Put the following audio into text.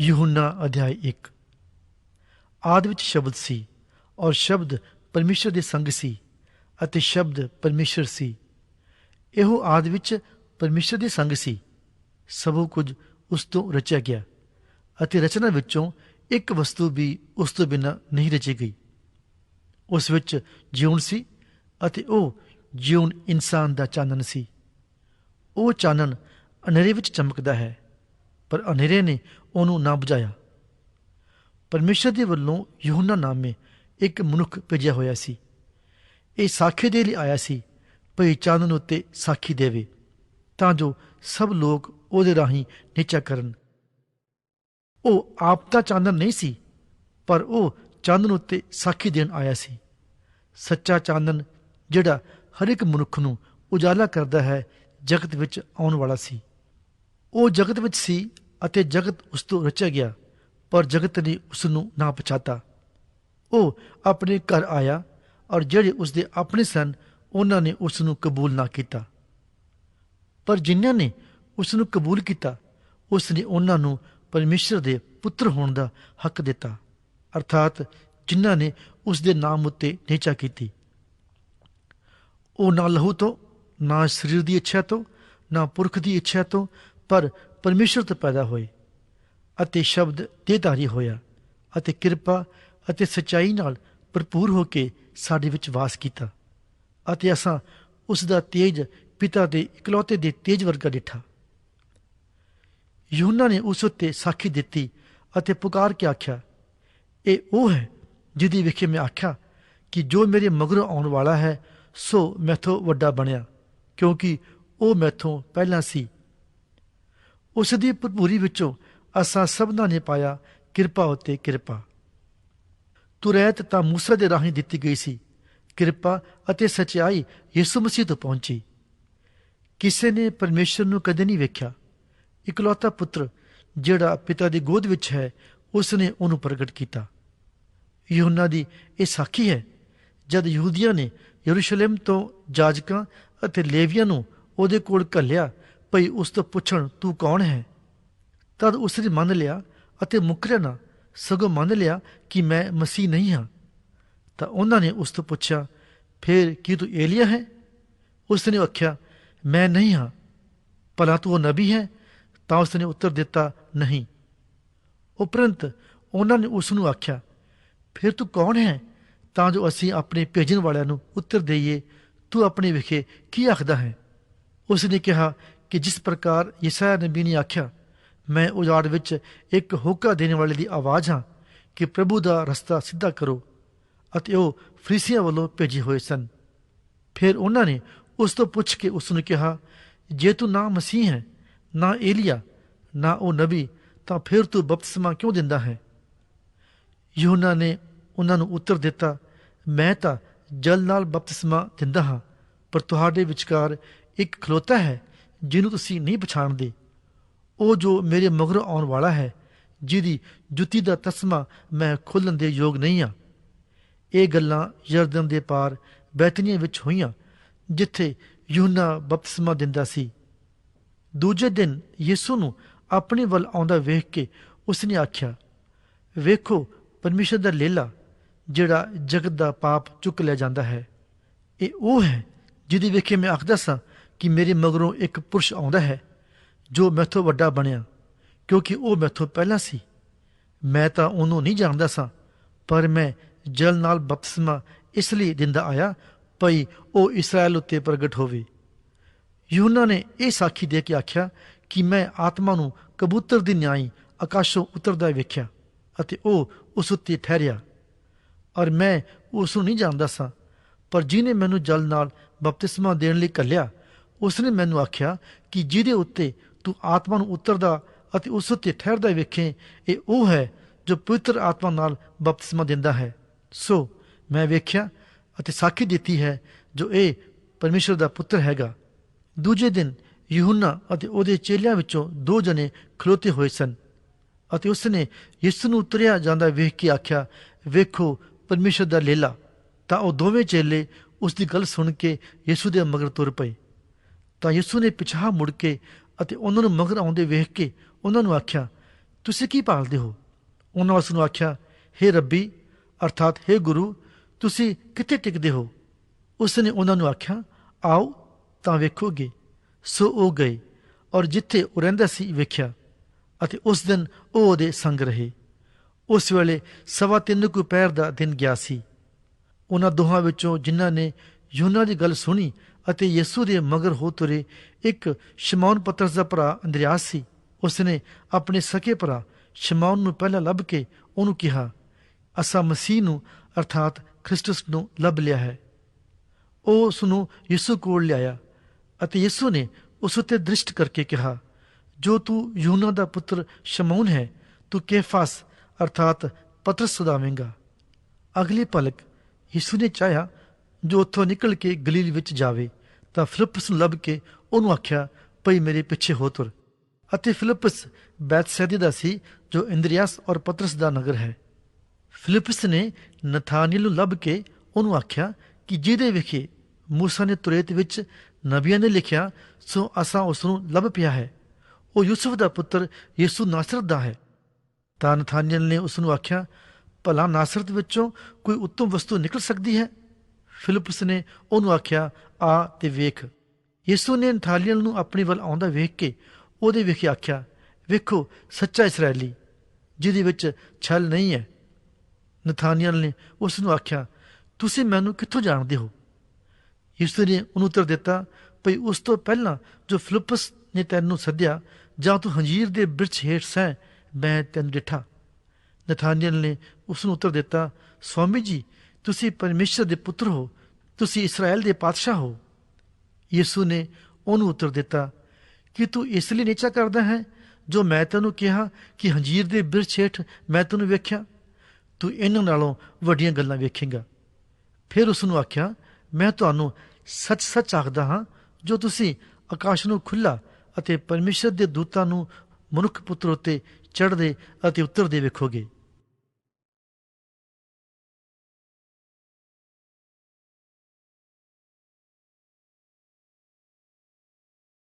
ਯੂਹੰਨਾ ਅਧਿਆਇ 1 ਆਦ ਵਿੱਚ ਸ਼ਬਦ ਸੀ ਔਰ ਸ਼ਬਦ ਪਰਮੇਸ਼ਰ ਦੇ ਸੰਗ ਸੀ ਅਤੇ ਸ਼ਬਦ ਪਰਮੇਸ਼ਰ ਸੀ। ਇਹੋ ਆਦ ਵਿੱਚ ਪਰਮੇਸ਼ਰ ਦੇ ਸੰਗ ਸੀ। ਸਭ ਕੁਝ ਉਸ ਤੋਂ ਰਚਿਆ ਗਿਆ ਅਤੇ ਰਚਨਾ ਵਿੱਚੋਂ ਇੱਕ ਵਸਤੂ ਵੀ ਉਸ ਤੋਂ ਬਿਨਾਂ ਨਹੀਂ ਰਚੀ ਗਈ। ਉਸ ਵਿੱਚ ਜਿਉਣ ਸੀ ਅਤੇ ਉਹ ਜਿਉਣ ਇਨਸਾਨ ਦਾ ਚਾਨਣ ਸੀ। ਉਹ ਚਾਨਣ ਹਨੇਰੇ ਵਿੱਚ ਚਮਕਦਾ ਹੈ। ਪਰ ਹਨੇਰੇ ਨੇ ਉਹਨੂੰ ਨਾ ਬੁਝਾਇਆ। ਪਰਮੇਸ਼ਰ ਦੇ ਵੱਲੋਂ ਯਹੋਨਾ ਨਾਮੇ ਇੱਕ ਮਨੁੱਖ ਭੇਜਿਆ ਹੋਇਆ ਸੀ। ਇਹ ਸਾਖੀ ਦੇ ਲਈ ਆਇਆ ਸੀ, ਭਈ ਚਾਨਣ ਉੱਤੇ ਸਾਖੀ ਦੇਵੇ, ਤਾਂ ਜੋ ਸਭ ਲੋਕ ਉਹਦੇ ਰਾਹੀਂ ਨਿਚਾ ਕਰਨ। ਉਹ ਆਪ ਤਾਂ ਚਾਨਣ ਨਹੀਂ ਸੀ, ਪਰ ਉਹ ਚਾਨਣ ਉੱਤੇ ਸਾਖੀ ਦੇਣ ਆਇਆ ਸੀ। ਸੱਚਾ ਚਾਨਣ ਜਿਹੜਾ ਹਰ ਇੱਕ ਮਨੁੱਖ ਨੂੰ ਉਜਾਲਾ ਕਰਦਾ ਹੈ, ਜਗਤ ਵਿੱਚ ਆਉਣ ਵਾਲਾ ਸੀ। ਉਹ ਜਗਤ ਵਿੱਚ ਸੀ ਅਤੇ ਜਗਤ ਉਸ ਤੋਂ ਰਚਿਆ ਗਿਆ, ਪਰ ਜਗਤ ਨੇ ਉਸ ਨੂੰ ਨਾ ਪਛਾਤਾ। ਉਹ ਆਪਣੇ ਘਰ ਆਇਆ ਔਰ ਜਿਹੜੇ ਉਸ ਦੇ ਆਪਣੇ ਸਨ, ਉਹਨਾਂ ਨੇ ਉਸ ਨੂੰ ਕਬੂਲ ਨਾ ਕੀਤਾ। ਪਰ ਜਿਨ੍ਹਾਂ ਨੇ ਉਸ ਨੂੰ ਕਬੂਲ ਕੀਤਾ ਉਸ ਨੇ ਉਹਨਾਂ ਨੂੰ ਪਰਮੇਸ਼ਰ ਦੇ ਪੁੱਤਰ ਹੋਣ ਦਾ ਹੱਕ ਦਿੱਤਾ, ਅਰਥਾਤ ਜਿਨ੍ਹਾਂ ਨੇ ਉਸ ਦੇ ਨਾਮ ਉੱਤੇ ਨਿਚਾ ਕੀਤੀ। ਉਹ ਨਾ ਲਹੂ ਤੋਂ, ਨਾ ਸਰੀਰ ਦੀ ਇੱਛਾ ਤੋਂ, ਨਾ ਪੁਰਖ ਦੀ ਇੱਛਾ ਤੋਂ ਪਰ ਪਰਮੇਸ਼ਰ ਤੋਂ ਪੈਦਾ ਹੋਏ ਅਤੇ ਸ਼ਬਦ ਦੇਹਧਾਰੀ ਹੋਇਆ ਅਤੇ ਕਿਰਪਾ ਅਤੇ ਸਚਾਈ ਨਾਲ ਭਰਪੂਰ ਹੋ ਕੇ ਸਾਡੇ ਵਿੱਚ ਵਾਸ ਕੀਤਾ ਅਤੇ ਅਸਾਂ ਉਸ ਦਾ ਤੇਜ ਪਿਤਾ ਦੇ ਇਕਲੌਤੇ ਦੇ ਤੇਜ ਵਰਗਾ ਡਿਠਾ। ਯੂਹੰਨਾ ਨੇ ਉਸ ਉੱਤੇ ਸਾਖੀ ਦਿੱਤੀ ਅਤੇ ਪੁਕਾਰ ਕੇ ਆਖਿਆ, ਇਹ ਉਹ ਹੈ ਜਿਹਦੀ ਵਿਖੇ ਮੈਂ ਆਖਿਆ ਕਿ ਜੋ ਮੇਰੇ ਮਗਰੋਂ ਆਉਣ ਵਾਲਾ ਹੈ, ਸੋ ਮੈਥੋਂ ਵੱਡਾ ਬਣਿਆ, ਕਿਉਂਕਿ ਉਹ ਮੈਥੋਂ ਪਹਿਲਾਂ ਸੀ ਉਸ ਦੀ ਭਰਪੂਰੀ ਵਿੱਚੋਂ ਅਸਾਂ ਸਭਨਾਂ ਨੇ ਪਾਇਆ ਕਿਰਪਾ ਉਤੇ ਕਿਰਪਾ। ਤੁਰੈਤ ਤਾਂ ਮੂਸਾ ਦੇ ਰਾਹੀਂ ਦਿੱਤੀ ਗਈ ਸੀ ਕਿਰਪਾ ਅਤੇ ਸਚਾਈ ਯਿਸੂ ਮਸੀਹ ਤੋਂ ਪਹੁੰਚੀ। ਕਿਸੇ ਨੇ ਪਰਮੇਸ਼ਰ ਨੂੰ ਕਦੇ ਨਹੀਂ ਵੇਖਿਆ। ਇਕਲੌਤਾ ਪੁੱਤਰ ਜਿਹੜਾ ਪਿਤਾ ਦੀ ਗੋਦ ਵਿੱਚ ਹੈ, ਉਸ ਨੇ ਉਹਨੂੰ ਪ੍ਰਗਟ ਕੀਤਾ। ਯੂਹੰਨਾ ਦੀ ਇਹ ਸਾਖੀ ਹੈ, ਜਦ ਯਹੂਦੀਆਂ ਨੇ ਯਰੂਸ਼ਲਮ ਤੋਂ ਜਾਜਕਾਂ ਅਤੇ ਲੇਵੀਆਂ ਨੂੰ ਉਹਦੇ ਕੋਲ ਘੱਲਿਆ ਭਈ ਉਸ ਤੋਂ ਪੁੱਛਣ, ਤੂੰ ਕੌਣ ਹੈ? ਤਦ ਉਸ ਨੇ ਮੰਨ ਲਿਆ ਅਤੇ ਮੁਕਰਿਆ ਨਾ, ਸਗੋਂ ਮੰਨ ਲਿਆ ਕਿ ਮੈਂ ਮਸੀਹ ਨਹੀਂ ਹਾਂ। ਤਾਂ ਉਹਨਾਂ ਨੇ ਉਸ ਤੋਂ ਪੁੱਛਿਆ, ਫਿਰ ਕੀ ਤੂੰ ਏਲੀਆ ਹੈ? ਉਸ ਨੇ ਆਖਿਆ, ਮੈਂ ਨਹੀਂ ਹਾਂ। ਭਲਾ ਤੂੰ ਉਹ ਨਬੀ ਹੈ? ਤਾਂ ਉਸ ਨੇ ਉੱਤਰ ਦਿੱਤਾ, ਨਹੀਂ। ਉਪਰੰਤ ਉਹਨਾਂ ਨੇ ਉਸ ਨੂੰ ਆਖਿਆ, ਫਿਰ ਤੂੰ ਕੌਣ ਹੈ? ਤਾਂ ਜੋ ਅਸੀਂ ਆਪਣੇ ਭੇਜਣ ਵਾਲਿਆਂ ਨੂੰ ਉੱਤਰ ਦੇਈਏ। ਤੂੰ ਆਪਣੇ ਵਿਖੇ ਕੀ ਆਖਦਾ ਹੈ? ਉਸ ਨੇ ਕਿਹਾ ਕਿ ਜਿਸ ਪ੍ਰਕਾਰ ਯਸਾਇਆ ਨਬੀ ਨੇ ਆਖਿਆ, ਮੈਂ ਉਜਾੜ ਵਿੱਚ ਇੱਕ ਹੋਕਾ ਦੇਣ ਵਾਲੇ ਦੀ ਆਵਾਜ਼ ਹਾਂ ਕਿ ਪ੍ਰਭੂ ਦਾ ਰਸਤਾ ਸਿੱਧਾ ਕਰੋ ਅਤੇ ਉਹ ਫਰੀਸੀਆਂ ਵੱਲੋਂ ਭੇਜੇ ਹੋਏ ਸਨ। ਫਿਰ ਉਹਨਾਂ ਨੇ ਉਸ ਤੋਂ ਪੁੱਛ ਕੇ ਉਸ ਨੂੰ ਕਿਹਾ, ਜੇ ਤੂੰ ਨਾ ਮਸੀਹ ਹੈ, ਨਾ ਏਲੀਆ, ਨਾ ਉਹ ਨਬੀ, ਤਾਂ ਫਿਰ ਤੂੰ ਬਪਤਿਸਮਾ ਕਿਉਂ ਦਿੰਦਾ ਹੈ? ਯੂਹੰਨਾ ਨੇ ਉਹਨਾਂ ਨੂੰ ਉੱਤਰ ਦਿੱਤਾ, ਮੈਂ ਤਾਂ ਜਲ ਨਾਲ ਬਪਤਿਸਮਾ ਦਿੰਦਾ ਹਾਂ, ਪਰ ਤੁਹਾਡੇ ਵਿਚਕਾਰ ਇੱਕ ਖਲੋਤਾ ਹੈ ਜਿਹਨੂੰ ਤੁਸੀਂ ਨਹੀਂ ਪਛਾਣਦੇ, ਉਹ ਜੋ ਮੇਰੇ ਮਗਰੋਂ ਆਉਣ ਵਾਲਾ ਹੈ, ਜਿਹਦੀ ਜੁੱਤੀ ਦਾ ਤਸਮਾ ਮੈਂ ਖੋਲਣ ਦੇ ਯੋਗ ਨਹੀਂ ਹਾਂ। ਇਹ ਗੱਲਾਂ ਯਰਦਨ ਦੇ ਪਾਰ ਬੈਤਨੀਆ ਵਿੱਚ ਹੋਈਆਂ, ਜਿੱਥੇ ਯੂਹੰਨਾ ਬਪਤਿਸਮਾ ਦਿੰਦਾ ਸੀ। ਦੂਜੇ ਦਿਨ ਯਿਸੂ ਨੂੰ ਆਪਣੇ ਵੱਲ ਆਉਂਦਾ ਵੇਖ ਕੇ ਉਸਨੇ ਆਖਿਆ, ਵੇਖੋ, ਪਰਮੇਸ਼ਰ ਦਾ ਲੇਲਾ, ਜਿਹੜਾ ਜਗਤ ਦਾ ਪਾਪ ਚੁੱਕ ਲੈ ਜਾਂਦਾ ਹੈ। ਇਹ ਉਹ ਹੈ ਜਿਹਦੀ ਵੇਖੇ ਮੈਂ ਆਖਦਾ ਸਾਂ ਕਿ ਮੇਰੇ ਮਗਰੋਂ ਇੱਕ ਪੁਰਸ਼ ਆਉਂਦਾ ਹੈ, ਜੋ ਮੈਥੋਂ ਵੱਡਾ ਬਣਿਆ, ਕਿਉਂਕਿ ਉਹ ਮੈਥੋਂ ਪਹਿਲਾਂ ਸੀ। ਮੈਂ ਤਾਂ ਉਹਨੂੰ ਨਹੀਂ ਜਾਣਦਾ ਸਾਂ, ਪਰ ਮੈਂ ਜਲ ਨਾਲ ਬਪਤਿਸਮਾ ਇਸ ਲਈ ਦਿੰਦਾ ਆਇਆ, ਭਈ ਉਹ ਇਸਰਾਇਲ ਉੱਤੇ ਪ੍ਰਗਟ ਹੋਵੇ। ਯੂਹੰਨਾ ਨੇ ਇਹ ਸਾਖੀ ਦੇ ਕੇ ਆਖਿਆ ਕਿ ਮੈਂ ਆਤਮਾ ਨੂੰ ਕਬੂਤਰ ਦੀ ਨਿਆਈ ਆਕਾਸ਼ੋਂ ਉਤਰਦਾ ਵੇਖਿਆ ਅਤੇ ਉਹ ਉਸ ਉੱਤੇ ਠਹਿਰਿਆ। ਔਰ ਮੈਂ ਉਸ ਨੂੰ ਨਹੀਂ ਜਾਣਦਾ ਸਾਂ, ਪਰ ਜਿਹਨੇ ਮੈਨੂੰ ਜਲ ਨਾਲ ਬਪਤਿਸਮਾ ਦੇਣ ਲਈ ਕੱਲਿਆ ਉਸ ਨੇ ਮੈਨੂੰ ਆਖਿਆ ਕਿ ਜਿਹਦੇ ਉੱਤੇ ਤੂੰ ਆਤਮਾ ਨੂੰ ਉਤਰਦਾ ਅਤੇ ਉਸ ਉੱਤੇ ਠਹਿਰਦਾ ਵੇਖੇ, ਇਹ ਉਹ ਹੈ ਜੋ ਪਵਿੱਤਰ ਆਤਮਾ ਨਾਲ ਬਪਤਿਸਮਾ ਦਿੰਦਾ ਹੈ। ਸੋ ਮੈਂ ਵੇਖਿਆ ਅਤੇ ਸਾਖੀ ਦਿੱਤੀ ਹੈ ਜੋ ਇਹ ਪਰਮੇਸ਼ਰ ਦਾ ਪੁੱਤਰ ਹੈਗਾ। ਦੂਜੇ ਦਿਨ ਯਹੂਨਾ ਅਤੇ ਉਹਦੇ ਚੇਲਿਆਂ ਵਿੱਚੋਂ ਦੋ ਜਣੇ ਖਲੋਤੇ ਹੋਏ ਸਨ ਅਤੇ ਉਸ ਨੇ ਯਿਸੂ ਨੂੰ ਉਤਰਿਆ ਜਾਂਦਾ ਵੇਖ ਕੇ ਆਖਿਆ, ਵੇਖੋ, ਪਰਮੇਸ਼ਰ ਦਾ ਲੇਲਾ। ਤਾਂ ਉਹ ਦੋਵੇਂ ਚੇਲੇ ਉਸ ਦੀ ਗੱਲ ਸੁਣ ਕੇ ਯਿਸੂ ਦੇ ਮਗਰ ਤੁਰ ਪਏ। ਤਾਂ ਯਿਸੂ ਨੇ ਪਿਛਾਹ ਮੁੜ ਕੇ ਅਤੇ ਉਹਨਾਂ ਨੂੰ ਮਗਰ ਆਉਂਦੇ ਵੇਖ ਕੇ ਉਹਨਾਂ ਨੂੰ ਆਖਿਆ, ਤੁਸੀਂ ਕੀ ਭਾਲਦੇ ਹੋ? ਉਹਨਾਂ ਉਸ ਨੂੰ ਆਖਿਆ हे ਰੱਬੀ, ਅਰਥਾਤ हे ਗੁਰੂ, ਤੁਸੀਂ ਕਿੱਥੇ ਟਿਕਦੇ ਹੋ? ਉਸ ਨੇ ਉਹਨਾਂ ਨੂੰ ਆਖਿਆ, ਆਓ ਤਾਂ ਵੇਖੋਗੇ। ਸੋ ਉਹ ਗਏ ਔਰ ਜਿੱਥੇ ਉਹ ਰਹਿੰਦਾ ਸੀ ਵੇਖਿਆ ਅਤੇ ਉਸ ਦਿਨ ਉਹ ਉਹਦੇ ਸੰਗ ਰਹੇ। ਉਸ ਵੇਲੇ ਸਵਾ ਤਿੰਨ ਕੁ ਪੈਰ ਦਾ ਦਿਨ ਗਿਆ ਸੀ। ਉਹਨਾਂ ਦੋਹਾਂ ਵਿੱਚੋਂ ਜਿਨ੍ਹਾਂ ਨੇ ਯੂਨਾ ਦੀ ਗੱਲ ਸੁਣੀ ਅਤੇ ਯਿਸੂ ਦੇ ਮਗਰ ਹੋ ਤੁਰੇ, ਇੱਕ ਸ਼ਮੌਨ ਪਤਰਸ ਦਾ ਭਰਾ ਅੰਦਰਿਆਸ ਸੀ। ਉਸਨੇ ਆਪਣੇ ਸਕੇ ਭਰਾ ਸ਼ਮੌਨ ਨੂੰ ਪਹਿਲਾਂ ਲੱਭ ਕੇ ਉਹਨੂੰ ਕਿਹਾ, ਅਸਾਂ ਮਸੀਹ ਨੂੰ, ਅਰਥਾਤ ਖ੍ਰਿਸਟਸ ਨੂੰ ਲੱਭ ਲਿਆ ਹੈ। ਉਹ ਉਸ ਨੂੰ ਯਿਸੂ ਕੋਲ ਲਿਆਇਆ ਅਤੇ ਯਿਸੂ ਨੇ ਉਸ ਉੱਤੇ ਦ੍ਰਿਸ਼ਟ ਕਰਕੇ ਕਿਹਾ, ਜੋ ਤੂੰ ਯੂਨਾ ਦਾ ਪੁੱਤਰ ਸ਼ਮੌਨ ਹੈ, ਤੂੰ ਕੇਫਾਸ, ਅਰਥਾਤ ਪਤਰਸ ਸਦਾਵੇਂਗਾ। ਅਗਲੀ ਪਲਕ ਯਿਸੂ ਨੇ ਚਾਹਿਆ ਜੋ ਉੱਥੋਂ ਨਿਕਲ ਕੇ ਗਲੀਲ ਵਿੱਚ ਜਾਵੇ, ਤਾਂ ਫਿਲਿਪਸ ਨੂੰ ਲੱਭ ਕੇ ਉਹਨੂੰ ਆਖਿਆ, ਭਈ ਮੇਰੇ ਪਿੱਛੇ ਹੋ ਤੁਰ। ਅਤੇ ਫਿਲਿਪਸ ਬੈਤਸੈਦੀ ਦਾ ਸੀ, ਜੋ ਇੰਦਰੀਆਸ ਔਰ ਪਤਰਸ ਦਾ ਨਗਰ ਹੈ। ਫਿਲਿਪਸ ਨੇ ਨਥਾਨੀਲ ਨੂੰ ਲੱਭ ਕੇ ਉਹਨੂੰ ਆਖਿਆ ਕਿ ਜਿਹਦੇ ਵਿਖੇ ਮੂਸਾ ਨੇ ਤੁਰੇਤ ਵਿੱਚ ਨਬੀਆਂ ਨੇ ਲਿਖਿਆ, ਸੋ ਅਸਾਂ ਉਸ ਨੂੰ ਲੱਭ ਪਿਆ ਹੈ। ਉਹ ਯੂਸਫ ਦਾ ਪੁੱਤਰ ਯਿਸੂ ਨਾਸਰਤ ਦਾ ਹੈ। ਤਾਂ ਨਥਾਨੀਅਲ ਨੇ ਉਸ ਨੂੰ ਆਖਿਆ, ਭਲਾ ਨਾਸਰਤ ਵਿੱਚੋਂ ਕੋਈ ਉੱਤਮ ਵਸਤੂ ਨਿਕਲ ਸਕਦੀ ਹੈ? ਫਿਲਿਪਸ ਨੇ ਉਹਨੂੰ ਆਖਿਆ, ਆ ਤੇ ਵੇਖ। ਯਿਸੂ ਨੇ ਨਥਾਨੀਅਲ ਨੂੰ ਆਪਣੇ ਵੱਲ ਆਉਂਦਾ ਵੇਖ ਕੇ ਉਹਦੇ ਵਿਖੇ ਆਖਿਆ, ਵੇਖੋ, ਸੱਚਾ ਇਸرائیਲੀ ਜਿਹਦੇ ਵਿੱਚ ਛਲ ਨਹੀਂ ਹੈ। ਨਥਾਨੀਅਲ ਨੇ ਉਸ ਨੂੰ ਆਖਿਆ, ਤੁਸੀਂ ਮੈਨੂੰ ਕਿੱਥੋਂ ਜਾਣਦੇ ਹੋ? ਯਿਸੂ ਨੇ ਉਹਨੂੰ ਉੱਤਰ ਦਿੱਤਾ, ਭਈ ਉਸ ਤੋਂ ਪਹਿਲਾਂ ਜੋ ਫਿਲਿਪਸ ਨੇ ਤੈਨੂੰ ਸੱਦਿਆ, ਜਾਂ ਤੂੰ ਹੰਜੀਰ ਦੇ ਬਿਰਛ ਹੇਠ ਸੈਂ, ਮੈਂ ਤੈਨੂੰ ਡਿਠਾ। ਨਥਾਨੀਅਲ ਨੇ ਉਸ ਨੂੰ ਉੱਤਰ ਦਿੱਤਾ, ਸਵਾਮੀ ਜੀ ਤੁਸੀਂ ਪਰਮੇਸ਼ਰ ਦੇ ਪੁੱਤਰ ਹੋ, ਤੁਸੀਂ ਇਸਰਾਇਲ ਦੇ ਪਾਤਸ਼ਾਹ ਹੋ। ਯਿਸੂ ਨੇ ਉਹਨੂੰ ਉੱਤਰ ਦਿੱਤਾ, ਕਿ ਤੂੰ ਇਸ ਲਈ ਨੀਚਾ ਕਰਦਾ ਹੈ, ਜੋ ਮੈਂ ਤੈਨੂੰ ਕਿਹਾ ਕਿ ਹੰਜੀਰ ਦੇ ਬਿਰਛ ਹੇਠ ਮੈਂ ਤੈਨੂੰ ਵੇਖਿਆ? ਤੂੰ ਇਹਨਾਂ ਨਾਲੋਂ ਵੱਡੀਆਂ ਗੱਲਾਂ ਵੇਖੇਂਗਾ। ਫਿਰ ਉਸ ਨੂੰ ਆਖਿਆ, ਮੈਂ ਤੁਹਾਨੂੰ ਸੱਚ-ਸੱਚ ਆਖਦਾ ਹਾਂ, ਜੋ ਤੁਸੀਂ ਆਕਾਸ਼ ਨੂੰ ਖੁੱਲਾ ਅਤੇ ਪਰਮੇਸ਼ਰ ਦੇ ਦੂਤਾਂ ਨੂੰ ਮਨੁੱਖ ਪੁੱਤਰ ਉੱਤੇ ਚੜ੍ਹਦੇ ਅਤੇ ਉਤਰਦੇ ਵੇਖੋਗੇ।